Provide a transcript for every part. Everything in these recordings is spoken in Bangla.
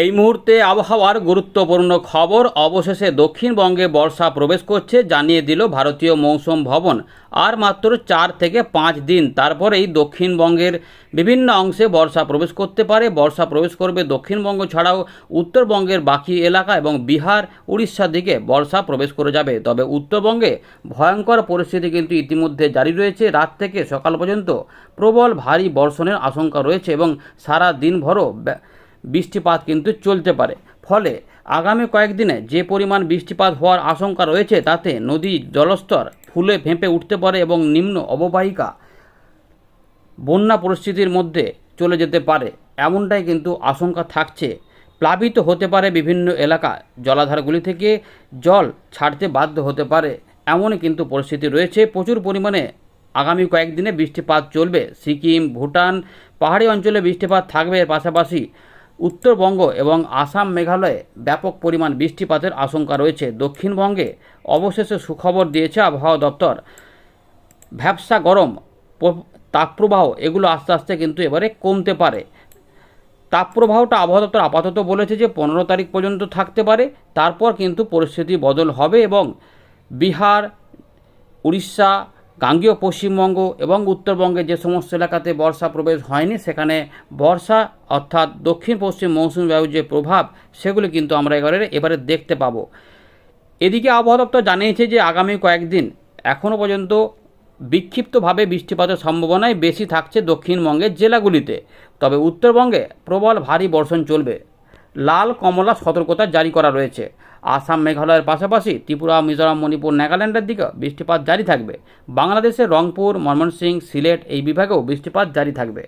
এই মুহূর্তে আবহাওয়ার গুরুত্বপূর্ণ খবর। অবশেষে দক্ষিণবঙ্গে বর্ষা প্রবেশ করছে, জানিয়ে দিল ভারতীয় মৌসুম ভবন। আর মাত্র চার থেকে পাঁচ দিন, তারপরেই দক্ষিণবঙ্গের বিভিন্ন অংশে বর্ষা প্রবেশ করতে পারে। বর্ষা প্রবেশ করবে দক্ষিণবঙ্গ ছাড়াও উত্তরবঙ্গের বাকি এলাকা এবং বিহার, উড়িষ্যার দিকে বর্ষা প্রবেশ করে যাবে। তবে উত্তরবঙ্গে ভয়ঙ্কর পরিস্থিতি কিন্তু ইতিমধ্যে জারি রয়েছে। রাত থেকে সকাল পর্যন্ত প্রবল ভারী বর্ষণের আশঙ্কা রয়েছে এবং সারা দিনভরও বৃষ্টিপাত কিন্তু চলতে পারে। ফলে আগামী কয়েকদিনে যে পরিমাণ বৃষ্টিপাত হওয়ার আশঙ্কা রয়েছে, তাতে নদী জলস্তর ফুলে ফেঁপে উঠতে পারে এবং নিম্ন অববাহিকা বন্যা পরিস্থিতির মধ্যে চলে যেতে পারে। এমনটাই কিন্তু আশঙ্কা থাকছে। প্লাবিত হতে পারে বিভিন্ন এলাকা। জলাধারগুলি থেকে জল ছাড়তে বাধ্য হতে পারে। এমনই কিন্তু পরিস্থিতি রয়েছে। প্রচুর পরিমাণে আগামী কয়েকদিনে বৃষ্টিপাত চলবে। সিকিম, ভুটান পাহাড়ি অঞ্চলে বৃষ্টিপাত থাকবে। পাশাপাশি উত্তরবঙ্গ এবং আসাম মেঘালয়ে ব্যাপক পরিমাণ বৃষ্টিপাতের আশঙ্কা রয়েছে। দক্ষিণবঙ্গে অবশেষে সুখবর দিয়েছে আবহাওয়া দপ্তর। ভ্যাবসা গরম তাপপ্রবাহ, এগুলো আস্তে আস্তে কিন্তু এবারে কমতে পারে। তাপপ্রবাহটা আবহাওয়া দপ্তর আপাতত বলেছে যে পনেরো তারিখ পর্যন্ত থাকতে পারে। তারপর কিন্তু পরিস্থিতি বদল হবে এবং বিহার, উড়িষ্যা গাঙ্গীয় পশ্চিমবঙ্গ এবং উত্তরবঙ্গে যে সমস্ত এলাকাতে বর্ষা প্রবেশ হয়নি, সেখানে বর্ষা অর্থাৎ দক্ষিণ পশ্চিম মৌসুমী বায়ুর যে প্রভাব, সেগুলি কিন্তু আমরা এবারে এবারে দেখতে পাবো। এদিকে আবহাওয়া দপ্তর জানিয়েছে যে আগামী কয়েকদিন এখনও পর্যন্ত বিক্ষিপ্তভাবে বৃষ্টিপাতের সম্ভাবনাই বেশি থাকছে দক্ষিণবঙ্গের জেলাগুলিতে। তবে উত্তরবঙ্গে প্রবল ভারী বর্ষণ চলবে। লাল কমলা সতর্কতা জারি করা রয়েছে। আসাম মেঘালয়ের পাশাপাশি ত্রিপুরা, মিজোরাম, মণিপুর, নাগাল্যান্ডের দিকে বৃষ্টিপাত জারি থাকবে। বাংলাদেশের রংপুর, ময়মনসিংহ, সিলেট এই বিভাগেও বৃষ্টিপাত জারি থাকবে।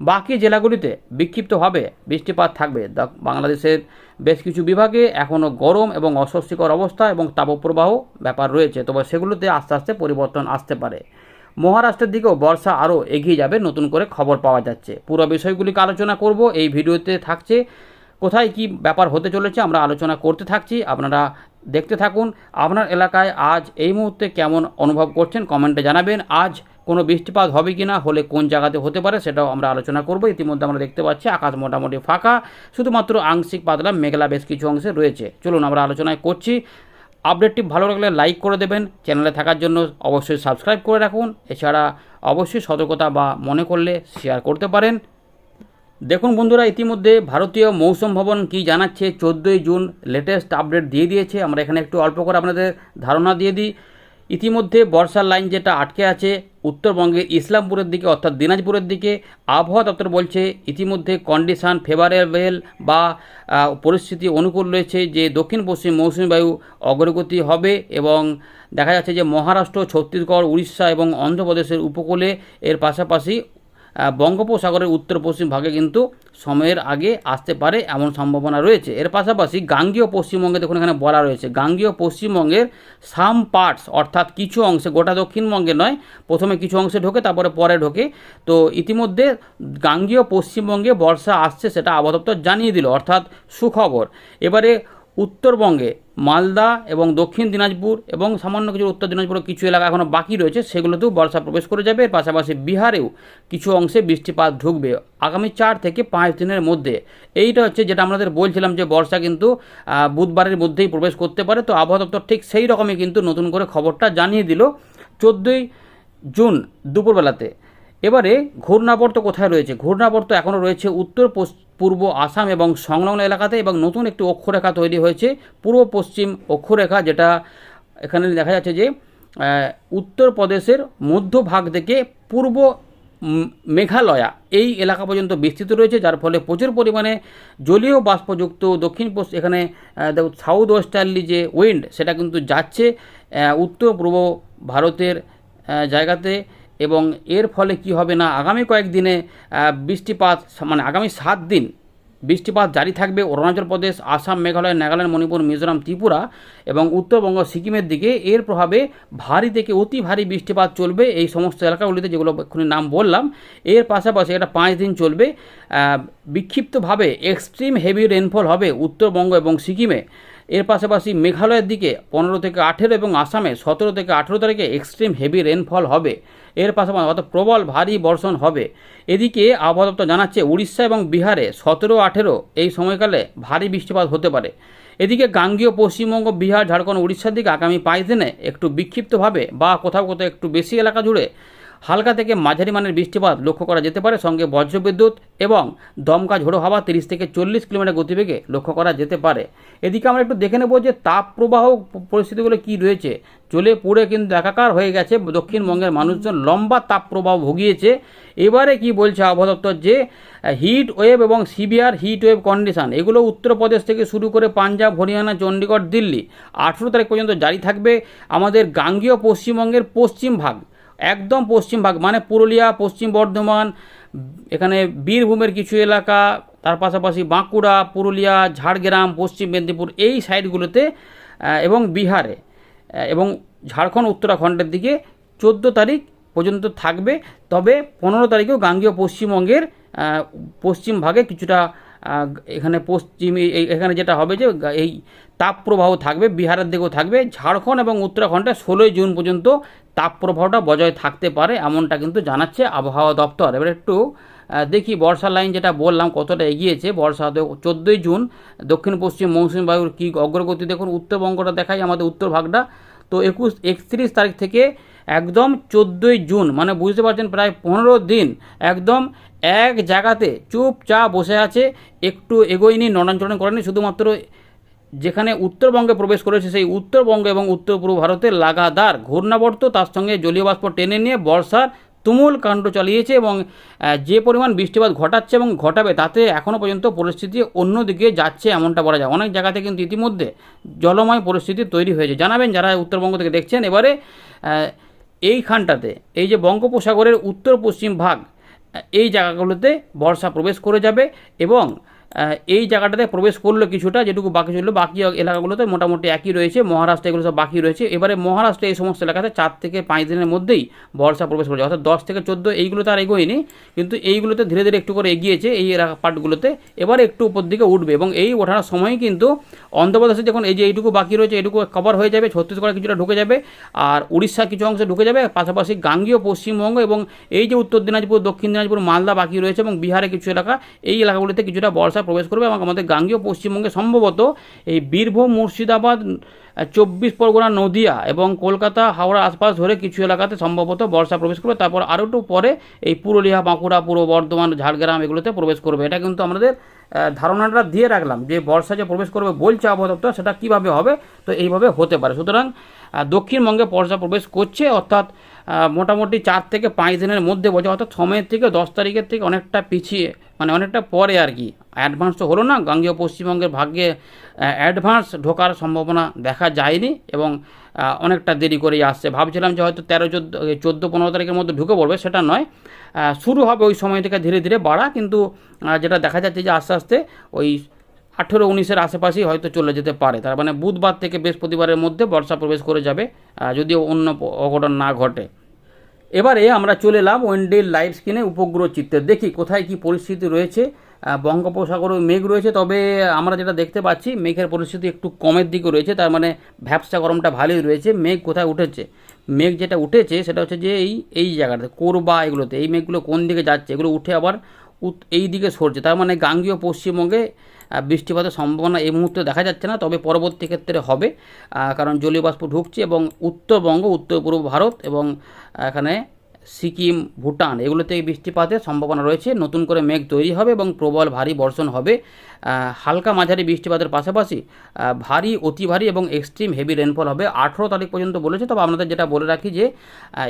বাকি জেলাগুলিতে বিক্ষিপ্তভাবে বৃষ্টিপাত থাকবে। বাংলাদেশের বেশ কিছু বিভাগে এখনও গরম এবং অস্বস্তিকর অবস্থা এবং তাপপ্রবাহ ব্যাপার রয়েছে, তবে সেগুলোতে আস্তে আস্তে পরিবর্তন আসতে পারে। মহারাষ্ট্রের দিকেও বর্ষা আরও এগিয়ে যাবে, নতুন করে খবর পাওয়া যাচ্ছে। পুরো বিষয়গুলিকে আলোচনা করব। এই ভিডিওতে থাকছে কোথায় কি ব্যাপার হতে চলেছে আমরা আলোচনা করতে থাকছি। আপনারা দেখতে থাকুন, আপনার এলাকায় আজ এই মুহূর্তে কেমন অনুভব করছেন কমেন্টে জানাবেন। আজ কোনো বৃষ্টিপাত হবে কি না হলে কোন জায়গাতে হতে পারে সেটাও আমরা আলোচনা করব। ইতিমধ্যে আমরা দেখতে পাচ্ছি আকাশ মোটামুটি ফাঁকা, শুধুমাত্র আংশিক পাতলা, মেঘলা বেশ কিছু অংশে রয়েছে। চলুন আমরা আলোচনায় করছি। আপডেটটি ভালো লাগলে লাইক করে দেবেন, চ্যানেলে থাকার জন্য অবশ্যই সাবস্ক্রাইব করে রাখুন। এছাড়া অবশ্যই সতর্কতা বা মনে করলে শেয়ার করতে পারেন। দেখুন বন্ধুরা, ইতিমধ্যে ভারতীয় মৌসুম ভবন কি জানাচ্ছে? চোদ্দোই জুন লেটেস্ট আপডেট দিয়ে দিয়েছে। আমরা এখানে একটু অল্প করে আপনাদের ধারণা দিয়ে দিই। ইতিমধ্যে বর্ষার লাইন যেটা আটকে আছে উত্তরবঙ্গের ইসলামপুরের দিকে অর্থাৎ দিনাজপুরের দিকে আবহাওয়া দপ্তর বলছে, ইতিমধ্যে কন্ডিশন ফেভারেবল বা পরিস্থিতি অনুকূল রয়েছে যে দক্ষিণ পশ্চিম মৌসুমী বায়ু অগ্রগতি হবে এবং দেখা যাচ্ছে যে মহারাষ্ট্র, ছত্তিশগড়, উড়িষ্যা এবং অন্ধ্রপ্রদেশের উপকূলে এর পাশাপাশি বঙ্গোপসাগরের উত্তর পশ্চিম ভাগে কিন্তু সময়ের আগে আসতে পারে এমন সম্ভাবনা রয়েছে। এর পাশাপাশি গাঙ্গীয় পশ্চিমবঙ্গে দেখুন এখানে বলা রয়েছে, গাঙ্গীয় পশ্চিমবঙ্গের সাম পার্টস অর্থাৎ কিছু অংশে, গোটা দক্ষিণবঙ্গে নয়, প্রথমে কিছু অংশে ঢোকে, তারপরে পরে ঢোকে। তো ইতিমধ্যে গাঙ্গীয় পশ্চিমবঙ্গে বর্ষা আসছে সেটা আবহাওয়া দপ্তর জানিয়ে দিল, অর্থাৎ সুখবর। এবারে উত্তরবঙ্গে মালদা এবং দক্ষিণ দিনাজপুর এবং সামান্য কিছু উত্তর দিনাজপুরের কিছু এলাকা এখনও বাকি রয়েছে, সেগুলোতেও বর্ষা প্রবেশ করে যাবে। পাশাপাশি বিহারেও কিছু অংশে বৃষ্টিপাত ঢুকবে আগামী চার থেকে পাঁচ দিনের মধ্যে। এইটা হচ্ছে যেটা আমাদের বলছিলাম যে বর্ষা কিন্তু বুধবারের মধ্যেই প্রবেশ করতে পারে। তো আবহাওয়া দপ্তর ঠিক সেই রকমই কিন্তু নতুন করে খবরটা জানিয়ে দিল। চোদ্দোই জুন দুপুরবেলাতে। এবারে ঘূর্ণাবর্ত কোথায় রয়েছে? ঘূর্ণাবর্ত এখনও রয়েছে উত্তর পূর্ব আসাম এবং সংলগ্ন এলাকাতে এবং নতুন একটি অক্ষরেখা তৈরি হয়েছে। পূর্ব, পশ্চিম অক্ষরেখা যেটা এখানে দেখা যাচ্ছে যে উত্তরপ্রদেশের মধ্যভাগ থেকে পূর্ব মেঘালয়া এই এলাকা পর্যন্ত বিস্তৃত রয়েছে, যার ফলে প্রচুর পরিমাণে জলীয় বাষ্পযুক্ত দক্ষিণ পশ্চিম এখানে সাউথ ওয়েস্টার্লি যে উইন্ড সেটা কিন্তু যাচ্ছে উত্তর পূর্ব ভারতের জায়গাতে। এবং এর ফলে কি হবে না? আগামী কয়েকদিনে বৃষ্টিপাত মানে আগামী সাত দিন বৃষ্টিপাত জারি থাকবে অরুণাচল প্রদেশ, আসাম, মেঘালয়, নাগাল্যান্ড, মণিপুর, মিজোরাম, ত্রিপুরা এবং উত্তরবঙ্গ, সিকিমের দিকে। এর প্রভাবে ভারী থেকে অতি ভারী বৃষ্টিপাত চলবে এই সমস্ত এলাকাগুলিতে যেগুলো এক্ষুনি নাম বললাম। এর পাশাপাশি এটা পাঁচ দিন চলবে। বিক্ষিপ্তভাবে এক্সট্রিম হেভি রেনফল হবে উত্তরবঙ্গ এবং সিকিমে। এর পাশাপাশি মেঘালয়ের দিকে পনেরো থেকে আঠেরো এবং আসামে সতেরো থেকে আঠেরো তারিখে এক্সট্রিম হেভি রেনফল হবে। এর পাশাপাশি অর্থাৎ প্রবল ভারী বর্ষণ হবে। এদিকে আবহাওয়া দপ্তর জানাচ্ছে, উড়িষ্যা এবং বিহারে সতেরো আঠেরো এই সময়কালে ভারী বৃষ্টিপাত হতে পারে। এদিকে গাঙ্গীয়, পশ্চিমবঙ্গ, বিহার, ঝাড়খণ্ড, উড়িষ্যার দিকে আগামী পাঁচ দিনে একটু বিক্ষিপ্তভাবে বা কোথাও কোথাও একটু বেশি এলাকা জুড়ে হালকা থেকে মাঝারি মানের বৃষ্টিপাত লক্ষ্য করা যেতে পারে। সঙ্গে বজ্রবিদ্যুৎ এবং দমকা ঝোড়ো হাওয়া তিরিশ থেকে চল্লিশ কিলোমিটার গতিবেগে লক্ষ্য করা যেতে পারে। এদিকে আমরা একটু দেখে নেব যে তাপ প্রবাহ পরিস্থিতিগুলো কি রয়েছে। চলে পুড়ে কিন্তু একাকার হয়ে গেছে। দক্ষিণবঙ্গের মানুষজন লম্বা তাপ প্রবাহ ভুগিয়েছে। এবারে কি বলছে আবহাওয়া দপ্তর যে, হিট ওয়েভ এবং সিভিয়ার হিট ওয়েভ কন্ডিশন, এগুলো উত্তরপ্রদেশ থেকে শুরু করে পাঞ্জাব, হরিয়ানা চণ্ডীগড় দিল্লি আঠেরো তারিখ পর্যন্ত জারি থাকবে। আমাদের গাঙ্গীয় পশ্চিমবঙ্গের পশ্চিম ভাগ। একদম পশ্চিম ভাগ মানে পুরুলিয়া, পশ্চিম বর্ধমান, এখানে বীরভূমের কিছু এলাকা, তার পাশাপাশি বাঁকুড়া, পুরুলিয়া, ঝাড়গ্রাম, পশ্চিম মেদিনীপুর এই সাইডগুলোতে এবং বিহারে এবং ঝাড়খণ্ড, উত্তরাখণ্ডের দিকে চোদ্দ তারিখ পর্যন্ত থাকবে। তবে পনেরো তারিখেও গাঙ্গীয় পশ্চিমবঙ্গের পশ্চিম ভাগে কিছুটা এখানে পশ্চিম এখানে যেটা হবে যে এই তাপপ্রবাহ থাকবে, বিহারের দিকেও থাকবে। ঝাড়খণ্ড এবং উত্তরাখণ্ডে ষোলোই জুন পর্যন্ত তাপপ্রবাহটা বজায় থাকতে পারে, এমনটা কিন্তু জানাচ্ছে আবহাওয়া দপ্তর। এবার একটু দেখি বর্ষা লাইন যেটা বললাম কতটা এগিয়েছে। বর্ষা চোদ্দোই জুন, দক্ষিণ পশ্চিম মৌসুমী বায়ুর কী অগ্রগতি দেখুন উত্তরবঙ্গটা দেখাই আমাদের উত্তর ভাগটা। তো একুশ, একত্রিশ তারিখ থেকে একদম চোদ্দোই জুন মানে বুঝতে পারছেন প্রায় পনেরো দিন, একদম এক জায়গাতে চুপচাপ বসে আছে, একটু এগোয়নি, নড়াচড়ান করেনি, শুধুমাত্র যেখানে উত্তরবঙ্গে প্রবেশ করেছে সেই উত্তরবঙ্গ এবং উত্তর পূর্ব ভারতের লাগাতার ঘূর্ণাবর্ত, তার সঙ্গে জলীয় বাষ্প টেনে নিয়ে বর্ষার তুমুল কাণ্ড চালিয়েছে এবং যে পরিমাণ বৃষ্টিপাত ঘটাচ্ছে এবং ঘটাবে, তাতে এখনও পর্যন্ত পরিস্থিতি অন্যদিকে যাচ্ছে এমনটা বলা যায়। অনেক জায়গাতে কিন্তু ইতিমধ্যে জলময় পরিস্থিতি তৈরি হয়েছে। জানাবেন যারা উত্তরবঙ্গ থেকে দেখছেন, এবারে এইখানটাতে, এই যে বঙ্গোপসাগরের উত্তর পশ্চিম ভাগ এই জায়গাগুলোতে বর্ষা প্রবেশ করে যাবে এবং এই জায়গাটাতে প্রবেশ করল কিছুটা, যেটুকু বাকি ছিল, বাকি এলাকাগুলোতে মোটামুটি একই রয়েছে, মহারাষ্ট্র এগুলো সব বাকি রয়েছে। এবারে মহারাষ্ট্রে এই সমস্ত এলাকাতে চার থেকে পাঁচ দিনের মধ্যেই বর্ষা প্রবেশ করেছে। অর্থাৎ দশ থেকে চোদ্দ এইগুলোতে আর এগোয়নি, কিন্তু এইগুলোতে ধীরে ধীরে একটু করে এগিয়েছে এই এলাকা পার্টগুলোতে। এবারে একটু উপর দিকে উঠবে এবং এই ওঠার সময় কিন্তু অন্ধ্রপ্রদেশে যখন এই যে এইটুকু বাকি রয়েছে, এইটুকু কভার হয়ে যাবে, ছত্তিশগড়ে কিছুটা ঢুকে যাবে, আর উড়িষ্যা কিছু অংশে ঢুকে যাবে, পাশাপাশি গাঙ্গীয় পশ্চিমবঙ্গ এবং এই যে উত্তর দিনাজপুর, দক্ষিণ দিনাজপুর, মালদা বাকি রয়েছে এবং বিহারে কিছু এলাকা, এই এলাকাগুলিতে কিছুটা বর্ষা প্রবেশ করবে এবং আমাদের গাঙ্গীয় পশ্চিমবঙ্গে সম্ভবত এই বীরভূম, মুর্শিদাবাদ, চব্বিশ পরগনা, নদিয়া এবং কলকাতা, হাওড়া আশপাশ ধরে কিছু এলাকাতে সম্ভবত বর্ষা প্রবেশ করবে। তারপর আরও একটু পরে এই পুরুলিয়া, বাঁকুড়া, পূর্ব বর্ধমান, ঝাড়গ্রাম এগুলোতে প্রবেশ করবে। এটা কিন্তু আমাদের ধারণাটা দিয়ে রাখলাম যে বর্ষা যে প্রবেশ করবে বলছে আবহাওয়া দপ্তর সেটা কীভাবে হবে? তো এইভাবে হতে পারে। সুতরাং দক্ষিণবঙ্গে বর্ষা প্রবেশ করছে, অর্থাৎ মোটামুটি চার থেকে পাঁচ দিনের মধ্যে বলছে অর্থাৎ সময়ের থেকে দশ তারিখের থেকে অনেকটা পিছিয়ে মানে অনেকটা পরে আর কি। অ্যাডভান্স তো হলো না, গাঙ্গীয় পশ্চিমবঙ্গের ভাগ্যে অ্যাডভান্স ঢোকার সম্ভাবনা দেখা যায়নি এবং অনেকটা দেরি করেই আসছে। ভাবছিলাম যে হয়তো তেরো, চোদ্দ চোদ্দ, পনেরো তারিখের মধ্যে ঢুকে পড়বে, সেটা নয়। শুরু হবে ওই সময় থেকে ধীরে ধীরে বাড়া, কিন্তু যেটা দেখা যাচ্ছে যে আস্তে আস্তে ওই আঠেরো উনিশের আশেপাশেই হয়তো চলে যেতে পারে। তার মানে বুধবার থেকে বৃহস্পতিবারের মধ্যে বর্ষা প্রবেশ করে যাবে যদিও অন্য অঘটন না ঘটে। এবারে আমরা চলে এলাম ওয়েন্ডেল লাইভ স্ক্রিনে উপগ্রহ চিত্রে। দেখি কোথায় কি পরিস্থিতি রয়েছে। আহ, বঙ্গোপসাগরে মেঘ রয়েছে তবে আমরা যেটা দেখতে পাচ্ছি মেঘের পরিস্থিতি একটু কমের দিকে রয়েছে তার মানে ভ্যাপসা গরমটা ভালোই রয়েছে। মেঘ কোথায় উঠেছে? মেঘ যেটা উঠেছে সেটা হচ্ছে যে এই এই জায়গাটাতে কোরবা এগুলোতে। এই মেঘগুলো কোন দিকে যাচ্ছে? এগুলো উঠে আবার এই দিকে সরছে। তার মানে গাঙ্গীয় পশ্চিমবঙ্গে বৃষ্টিপাতের সম্ভাবনা এই মুহূর্তে দেখা যাচ্ছে না, তবে পরবর্তী ক্ষেত্রে হবে। কারণ জলীয় বাষ্প ঢুকছে এবং উত্তরবঙ্গ, উত্তর পূর্ব ভারত এবং এখানে সিকিম, ভুটান এগুলোতে বৃষ্টিপাতের সম্ভাবনা রয়েছে। নতুন করে মেঘ তৈরি হবে এবং প্রবল ভারী বর্ষণ হবে। হালকা মাঝারি বৃষ্টিপাতের পাশাপাশি ভারী, অতি ভারী এবং এক্সট্রিম হেভি রেনফল হবে। আঠেরো তারিখ পর্যন্ত বলেছে, তবে আপনাদের যেটা বলে রাখি যে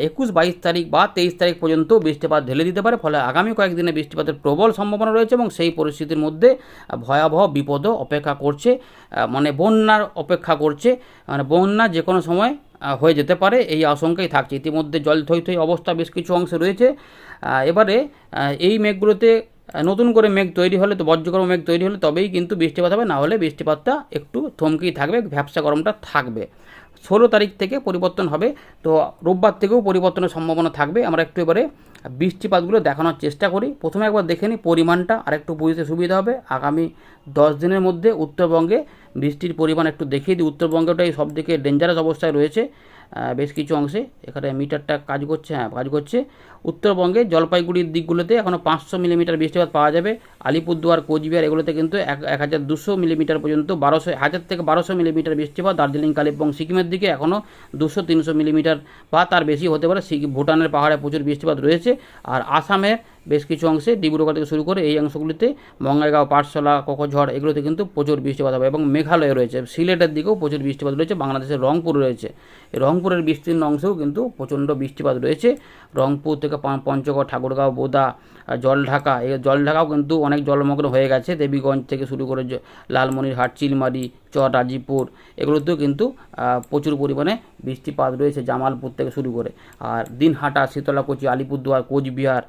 একুশ, বাইশ তারিখ বা তেইশ তারিখ পর্যন্ত বৃষ্টিপাত ঢেলে দিতে পারে। ফলে আগামী কয়েকদিনে বৃষ্টিপাতের প্রবল সম্ভাবনা রয়েছে এবং সেই পরিস্থিতির মধ্যে ভয়াবহ বিপদও অপেক্ষা করছে। মানে বন্যার অপেক্ষা করছে। মানে বন্যা যে কোনো সময় হয়ে যেতে পারে, এই আশঙ্কাই থাকছে। ইতিমধ্যে জল থই থই অবস্থা বেশ কিছু অংশে রয়েছে। এবারে এই মেঘগুলোতে নতুন করে মেঘ তৈরি হলে তো বজ্রগরম মেঘ তৈরি হলে তবেই কিন্তু বৃষ্টিপাত হবে, না হলে বৃষ্টিপাতটা একটু থমকেই থাকবে ভ্যাবসা গরমটা থাকবে। ষোলো তারিখ থেকে পরিবর্তন হবে। তো রোববার থেকেও পরিবর্তনের সম্ভাবনা থাকবে। আমরা একটু এবারে বৃষ্টিপাতগুলো দেখানোর চেষ্টা করি। প্রথমে একবার দেখে নিই পরিমাণটা আর একটু বুঝতে সুবিধা হবে। আগামী দশ দিনের মধ্যে উত্তরবঙ্গে বৃষ্টির পরিমাণ একটু দেখিয়ে দিই। উত্তরবঙ্গটাই সব থেকে ডেঞ্জারাস অবস্থায় রয়েছে বেশ কিছু অংশে। এখানে মিটারটা কাজ করছে হ্যাঁ কাজ করছে। উত্তরবঙ্গে জলপাইগুড়ির দিকগুলোতে এখনও পাঁচশো মিলিমিটার বৃষ্টিপাত পাওয়া যাবে। আলিপুরদুয়ার, কোচবিহার এগুলোতে কিন্তু এক এক হাজার দুশো মিলিমিটার পর্যন্ত বারোশো হাজার থেকে বারোশো মিলিমিটার বৃষ্টিপাত। দার্জিলিং, কালিম্পং, সিকিমের দিকে এখনও দুশো, তিনশো মিলিমিটার বা তার বেশি হতে পারে সিকিম ভুটানের পাহাড়ে প্রচুর বৃষ্টিপাত রয়েছে। আর আসামের বেশ কিছু অংশে ডিব্রুগড় থেকে শুরু করে এই অংশগুলিতে বঙ্গাইগাঁও পাঠশালা কোকোঝড় এগুলোতে কিন্তু প্রচুর বৃষ্টিপাত হবে এবং মেঘালয় রয়েছে। সিলেটের দিকেও প্রচুর বৃষ্টিপাত রয়েছে। বাংলাদেশের রংপুর রয়েছে। রংপুরের বিস্তীর্ণ অংশেও কিন্তু প্রচণ্ড বৃষ্টিপাত রয়েছে। রংপুর থেকে পা- পঞ্চগড়, ঠাকুরগাঁও, বোদা জল জলঢাকা। এই জল ঢাকাও কিন্তু অনেক জলমগ্ন হয়ে গেছে। দেবীগঞ্জ থেকে শুরু করে লালমনিরহাট, চিলমারি চর রাজীবপুর এগুলোতেও কিন্তু প্রচুর পরিমাণে বৃষ্টিপাত রয়েছে জামালপুর থেকে শুরু করে। আর দিনহাটা শীতলাকুচি আলিপুরদুয়ার কোচবিহার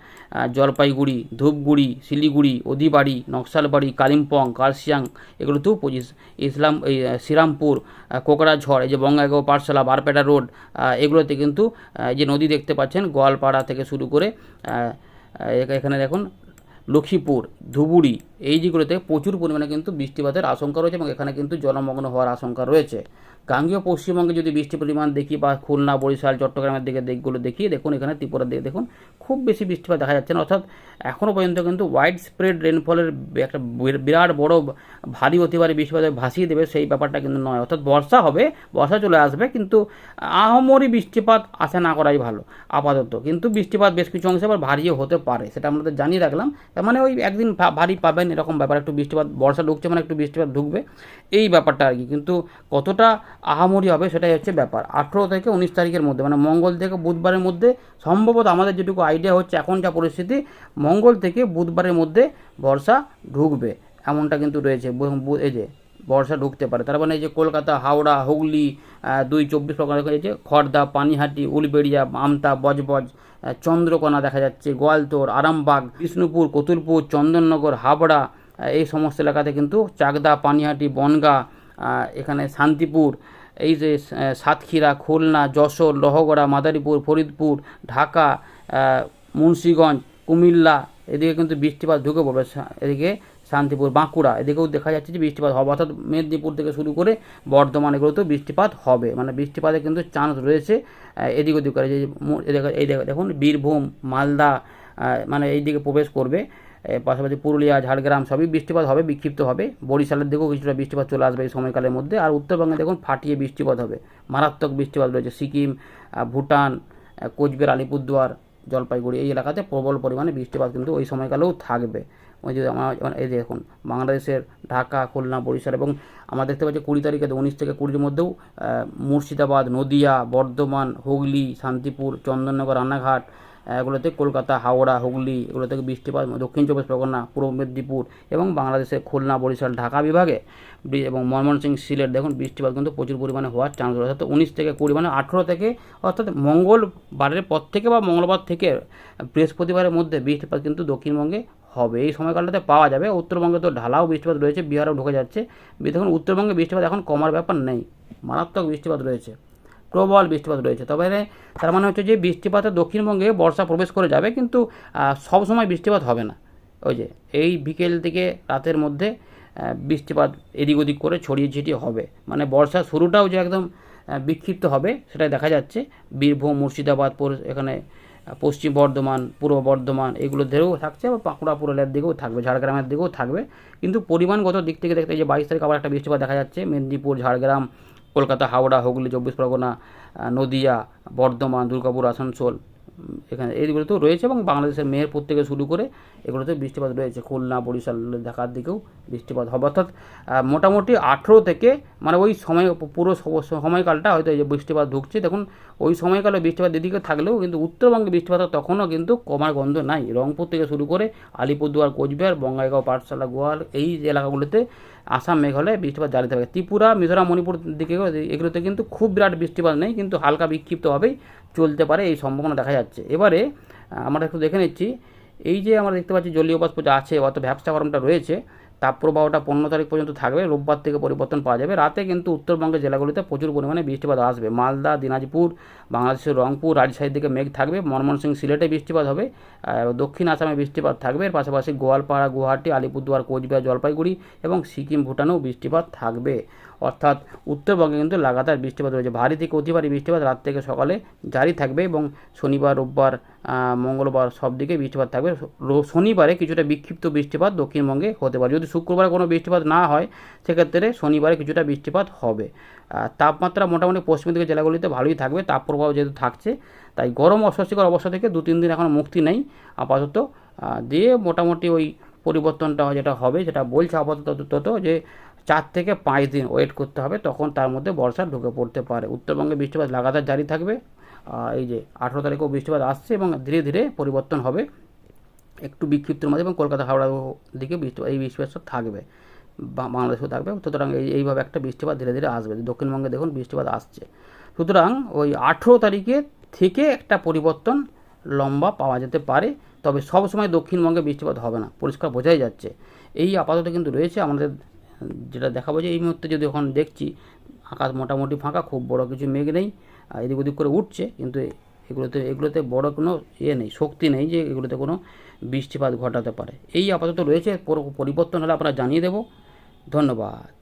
জলপাইগুড়ি ধূপগুড়ি শিলিগুড়ি অদিবাড়ি নকশালবাড়ি কালিম্পং কার্শিয়াং এগুলোতেও পঁচিশ। ইসলাম এই শ্রীরামপুর আহ, কোকড়াঝড় এই যে বঙ্গাইগাঁও পাঠশালা বারপেটা রোড এগুলোতে কিন্তু যে নদী দেখতে পাচ্ছেন গোয়ালপাড়া থেকে শুরু করে এখানে দেখুন লক্ষ্মীপুর ধুবুরি এই যেগুলোতে প্রচুর পরিমাণে কিন্তু বৃষ্টিপাতের আশঙ্কা রয়েছে এবং এখানে কিন্তু জলমগ্ন হওয়ার আশঙ্কা রয়েছে। গাঙ্গীয় পশ্চিমবঙ্গে যদি বৃষ্টির পরিমাণ দেখি বা খুলনা, বরিশাল, চট্টগ্রামের দিকে দিকগুলো দেখি দেখুন, এখানে ত্রিপুরার দিকে দেখুন, খুব বেশি বৃষ্টিপাত দেখা যাচ্ছে না। অর্থাৎ এখনও পর্যন্ত কিন্তু ওয়াইড স্প্রেড রেনফলের একটা বিরাট বড় ভারী অতিবারে বৃষ্টিপাত ভাসিয়ে দেবে সেই ব্যাপারটা কিন্তু নয়। অর্থাৎ বর্ষা হবে, বর্ষা চলে আসবে, কিন্তু আহমরি বৃষ্টিপাত আশা না করাই ভালো, আপাতত। কিন্তু বৃষ্টিপাত বেশ কিছু অংশে আবার ভারীও হতে পারে, সেটা আমাদের জানিয়ে রাখলাম। মানে ওই একদিন ভারী পাবেন এরকম ব্যাপার, একটু বৃষ্টিপাত, বর্ষা ঢুকছে মানে একটু বৃষ্টিপাত ঢুকবে। এই ব্যাপারটা আর কি, কিন্তু কতটা আহামরি হবে সেটাই হচ্ছে ব্যাপার। আঠেরো থেকে উনিশ তারিখের মধ্যে মানে মঙ্গল থেকে বুধবারের মধ্যে সম্ভবত আমাদের যেটুকু আইডিয়া হচ্ছে এখন যা পরিস্থিতি, মঙ্গল থেকে বুধবারের মধ্যে বর্ষা ঢুকবে, এমনটা কিন্তু রয়েছে। এই যে বর্ষা ঢুকতে পারে, তার মানে এই যে কলকাতা, হাওড়া, হুগলি দুই চব্বিশ পরগনা, এই যে খড়দা পানিহাটি, উলবেড়িয়া, আমতা, বজবজ চন্দ্রকোনা দেখা যাচ্ছে গোয়ালতোড় আরামবাগ, বিষ্ণুপুর, কতুলপুর, চন্দননগর, হাবড়া এই সমস্ত এলাকাতে কিন্তু চাকদা, পানিহাটি, বনগাঁ এখানে শান্তিপুর, এই যে সাতক্ষীরা, খুলনা, যশোর, লহগড়া, মাদারীপুর, ফরিদপুর, ঢাকা মুন্সীগঞ্জ, কুমিল্লা, এদিকে কিন্তু বৃষ্টিপাত ঢুকে পড়বে। এদিকে শান্তিপুর, বাঁকুড়া। এদিকেও দেখা যাচ্ছে যে বৃষ্টিপাত হবে। অর্থাৎ মেদিনীপুর থেকে শুরু করে বর্ধমান এগুলোতেও বৃষ্টিপাত হবে। মানে বৃষ্টিপাতের কিন্তু চান্স রয়েছে। এদিক ওদিক করে যে এই দেখো- দেখুন, বীরভূম, মালদা মানে এই দিকে প্রবেশ করবে। পাশাপাশি পুরুলিয়া, ঝাড়গ্রাম সবই বৃষ্টিপাত হবে, বিক্ষিপ্ত হবে। বরিশালের দিকেও কিছুটা বৃষ্টিপাত চলে আসবে এই সময়কালের মধ্যে। আর উত্তরবঙ্গে দেখুন, ফাটিয়ে বৃষ্টিপাত হবে। মারাত্মক বৃষ্টিপাত রয়েছে। সিকিম ভুটান কোচবিহার, আলিপুরদুয়ার, জলপাইগুড়ি এই এলাকাতে প্রবল পরিমাণে বৃষ্টিপাত কিন্তু ওই সময়কালেও থাকবে। ওই যে আমার এই দেখুন, বাংলাদেশের ঢাকা, খুলনা, বরিশাল এবং আমরা দেখতে পাচ্ছি কুড়ি তারিখে উনিশ থেকে কুড়ির মধ্যেও মুর্শিদাবাদ, নদিয়া, বর্ধমান, হুগলি, শান্তিপুর, চন্দননগর, রানাঘাট এগুলোতে কলকাতা, হাওড়া, হুগলি এগুলো থেকে বৃষ্টিপাত, দক্ষিণ চব্বিশ পরগনা, পূর্ব মেদিনীপুর এবং বাংলাদেশের খুলনা, বরিশাল, ঢাকা বিভাগে এবং ময়মনসিংহ, সিলেট, দেখুন বৃষ্টিপাত কিন্তু প্রচুর পরিমাণে হওয়ার চান্স রয়েছে। অর্থাৎ উনিশ থেকে কুড়ি মানে আঠেরো থেকে, অর্থাৎ মঙ্গলবারের পর থেকে বা মঙ্গলবার থেকে বৃহস্পতিবারের মধ্যে বৃষ্টিপাত কিন্তু দক্ষিণবঙ্গে হবে। এই সময়কালটাতে পাওয়া যাবে। উত্তরবঙ্গে তো ঢালাও বৃষ্টিপাত রয়েছে বিহারেও ঢুকে যাচ্ছে। দেখুন উত্তরবঙ্গে বৃষ্টিপাত এখন কমার ব্যাপার নেই। মারাত্মক বৃষ্টিপাত রয়েছে। প্রবল বৃষ্টিপাত রয়েছে। তবে তার মানে হচ্ছে যে বৃষ্টিপাতে দক্ষিণবঙ্গে বর্ষা প্রবেশ করে যাবে কিন্তু আহ, সব সময় বৃষ্টিপাত হবে না। ওই যে এই বিকেল থেকে রাতের মধ্যে বৃষ্টিপাত এদিক ওদিক করে ছড়িয়ে ছিটিয়ে হবে। মানে বর্ষার শুরুটাও যে একদম বিক্ষিপ্ত হবে সেটাই দেখা যাচ্ছে। বীরভূম মুর্শিদাবাদ এখানে পশ্চিম বর্ধমান, পূর্ব বর্ধমান এগুলো দিকেও থাকছে বা বাঁকুড়া পুরুলিয়ার দিকেও থাকবে, ঝাড়গ্রামের দিকেও থাকবে। কিন্তু পরিমাণগত দিক থেকে দেখতে যে বাইশ তারিখ আবার একটা বৃষ্টিপাত দেখা যাচ্ছে, মেদিনীপুর, ঝাড়গ্রাম, কলকাতা, হাওড়া, হুগলি, চব্বিশ পরগনা নদীয়া, বর্ধমান, দুর্গাপুর, আসানসোল। এখানে এইগুলো তো রয়েছে এবং বাংলাদেশের মেহেরপুর থেকে শুরু করে এগুলোতে বৃষ্টিপাত রয়েছে। খুলনা, বরিশাল ঢাকার দিকেও বৃষ্টিপাত হবে। অর্থাৎ মোটামুটি আঠেরো থেকে মানে ওই সময় পুরো সময়কালটা হয়তো এই যে বৃষ্টিপাত ঢুকছে, দেখুন, ওই সময়কালে বৃষ্টিপাত এদিকে থাকলেও কিন্তু উত্তরবঙ্গে বৃষ্টিপাত তখনও কিন্তু কমার গন্ধ নাই। রংপুর থেকে শুরু করে আলিপুরদুয়ার, কোচবিহার, বঙ্গাইগাঁও, পাঠশালা, গোয়াল এই এলাকাগুলোতে আসাম, মেঘালয় বৃষ্টিপাত জারি থাকবে ত্রিপুরা, মিজোরাম, মণিপুর দিকে এগুলোতে কিন্তু খুব বিরাট বৃষ্টিপাত নেই, কিন্তু হালকা বিক্ষিপ্তভাবেই চলতে পারে, এই সম্ভাবনা দেখা যাচ্ছে। এবারে আমরা একটু দেখে নিচ্ছি, এই যে আমরা দেখতে পাচ্ছি জলীয় বাষ্প যা আছে অত ব্যবসা গরমটা রয়েছে তাপপ্রবাহটা পনেরো তারিখ পর্যন্ত থাকবে, রোববার থেকে পরিবর্তন পাওয়া যাবে। রাতে কিন্তু উত্তরবঙ্গের জেলাগুলিতে প্রচুর পরিমাণে বৃষ্টিপাত আসবে। মালদা, দিনাজপুর, বাংলাদেশের রংপুর, রাজশাহীর দিকে মেঘ থাকবে ময়মনসিংহ সিলেটে বৃষ্টিপাত হবে দক্ষিণ আসামে বৃষ্টিপাত থাকবে, এর পাশাপাশি গোয়ালপাড়া, গুয়াহাটি, আলিপুরদুয়ার, কোচবিহার, জলপাইগুড়ি এবং সিকিম, ভুটানেও বৃষ্টিপাত থাকবে। অর্থাৎ উত্তরবঙ্গে কিন্তু লাগাতার বৃষ্টিপাত রয়েছে। ভারী থেকে অতি ভারী বৃষ্টিপাত রাত থেকে সকালে জারি থাকবে এবং শনিবার, রোববার মঙ্গলবার সব দিকে বৃষ্টিপাত থাকবে। শনিবারে কিছুটা বিক্ষিপ্ত বৃষ্টিপাত দক্ষিণবঙ্গে হতে পারে। যদি শুক্রবারে কোনো বৃষ্টিপাত না হয়, সেক্ষেত্রে শনিবারে কিছুটা বৃষ্টিপাত হবে। তাপমাত্রা মোটামুটি পশ্চিম দিকের জেলাগুলিতে ভালোই থাকবে। তাপপ্রবাহ যেহেতু থাকছে, তাই গরম অস্বস্তিকর অবস্থা থেকে দু তিন দিন এখন মুক্তি নেই আপাতত। দিয়ে মোটামুটি ওই পরিবর্তনটা যেটা হবে, যেটা বলছে আপাতত তত যে চার থেকে পাঁচ দিন ওয়েট করতে হবে, তখন তার মধ্যে বর্ষা ঢুকে পড়তে পারে। উত্তরবঙ্গে বৃষ্টিপাত লাগাতার জারি থাকবে। এই যে আঠেরো তারিখেও বৃষ্টিপাত আসছে এবং ধীরে ধীরে পরিবর্তন হবে। একটু বিক্ষিপ্তর মধ্যে এবং কলকাতা হাওড়ার দিকে বৃষ্টিপাত, এই বৃষ্টিপাত থাকবে। বাংলাদেশেও থাকবে। সুতরাং এই, এইভাবে একটা বৃষ্টিপাত ধীরে ধীরে আসবে। দক্ষিণবঙ্গে দেখুন বৃষ্টিপাত আসছে। সুতরাং ওই আঠেরো তারিখে থেকে একটা পরিবর্তন লম্বা পাওয়া যেতে পারে। তবে সব সময় দক্ষিণবঙ্গে বৃষ্টিপাত হবে না। পরিষ্কার বোঝাই যাচ্ছে। এই আপাতত কিন্তু রয়েছে আমাদের যেটা দেখাবো যে এই মুহূর্তে যদি ওখানে দেখছি, আকাশ মোটামুটি ফাঁকা, খুব বড় কিছু মেঘ নেই আর এদিক ওদিক করে উঠছে, কিন্তু এগুলোতে এগুলোতে বড় কোনো ইয়ে নেই, শক্তি নেই যে এগুলোতে কোনো বৃষ্টিপাত ঘটাতে পারে। এই আপাতত রয়েছে পরিবর্তন হলে আপনারা জানিয়ে দেব। ধন্যবাদ।